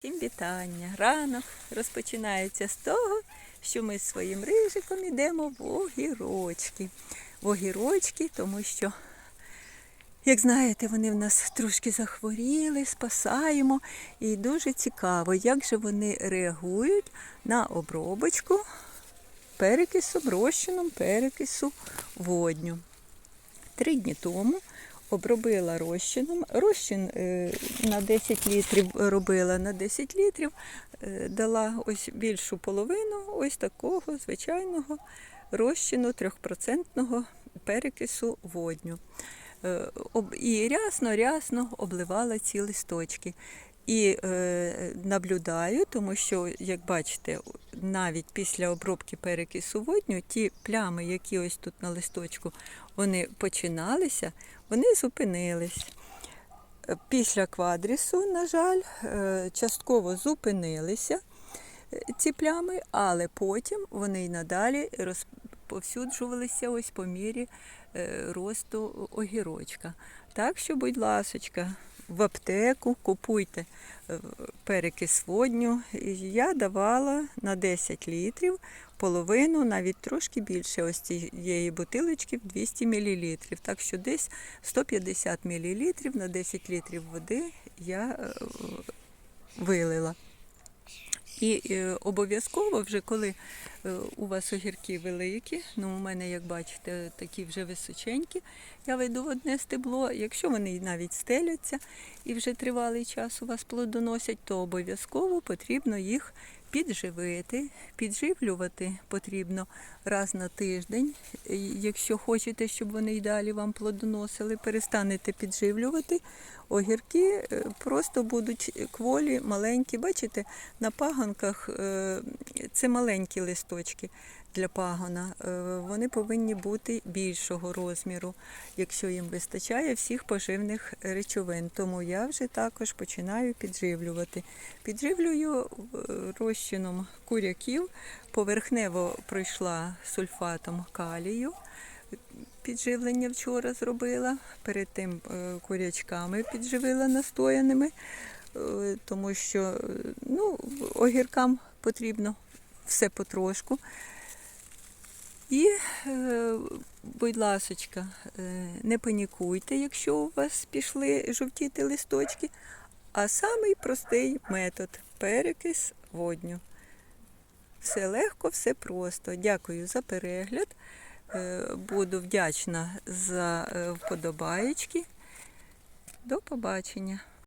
Всім вітання. Ранок розпочинається з того, що ми з своїм рижиком йдемо в огірочки. В огірочки, тому що, як знаєте, вони в нас трошки захворіли, спасаємо. І дуже цікаво, як же вони реагують на обробочку перекису, розчином перекису водню. Три дні тому обробила розчином. Розчин е, на 10 літрів робила на 10 літрів, е, дала ось більшу половину ось такого звичайного розчину 3% перекису водню. Е, І рясно-рясно обливала ці листочки. І наблюдаю, тому що, як бачите, навіть після обробки перекису водню, ті плями, які ось тут на листочку, вони починалися, вони зупинились. Е, Після квадрісу, на жаль, е, частково зупинилися е, ці плями, але потім вони й надалі розповсюджувалися ось по мірі росту огірочка. Так що, будь ласочка, в аптеку купуйте е, перекис водню. Я давала на 10 літрів половину, навіть трошки більше ось цієї бутилочки в 200 мл. Так що десь 150 мл на 10 літрів води я е, вилила. І е, обов'язково, вже коли у вас огірки великі, ну у мене, як бачите, такі вже височенькі, я вийду в одне стебло. Якщо вони навіть стеляться і вже тривалий час у вас плодоносять, то обов'язково потрібно їх підживити. Підживлювати потрібно раз на тиждень. Якщо хочете, щоб вони й далі вам плодоносили, перестанете підживлювати, огірки е, просто будуть кволі, маленькі. Бачите, на паганках е, це маленькі листочки для пагона. Е, Вони повинні бути більшого розміру, якщо їм вистачає всіх поживних речовин. Тому я вже також починаю підживлювати. Підживлюю е, розчином куряків, поверхнево пройшла сульфатом калію підживлення вчора зробила. Перед тим е, курячками підживила настояними, тому що ну, огіркам потрібно все потрошку. І, е, будь ласочка, е, не панікуйте, якщо у вас пішли жовтіти листочки. А самий простий метод перекис водню. Все легко, все просто. Дякую за перегляд. Е, Буду вдячна за вподобаєчки. До побачення.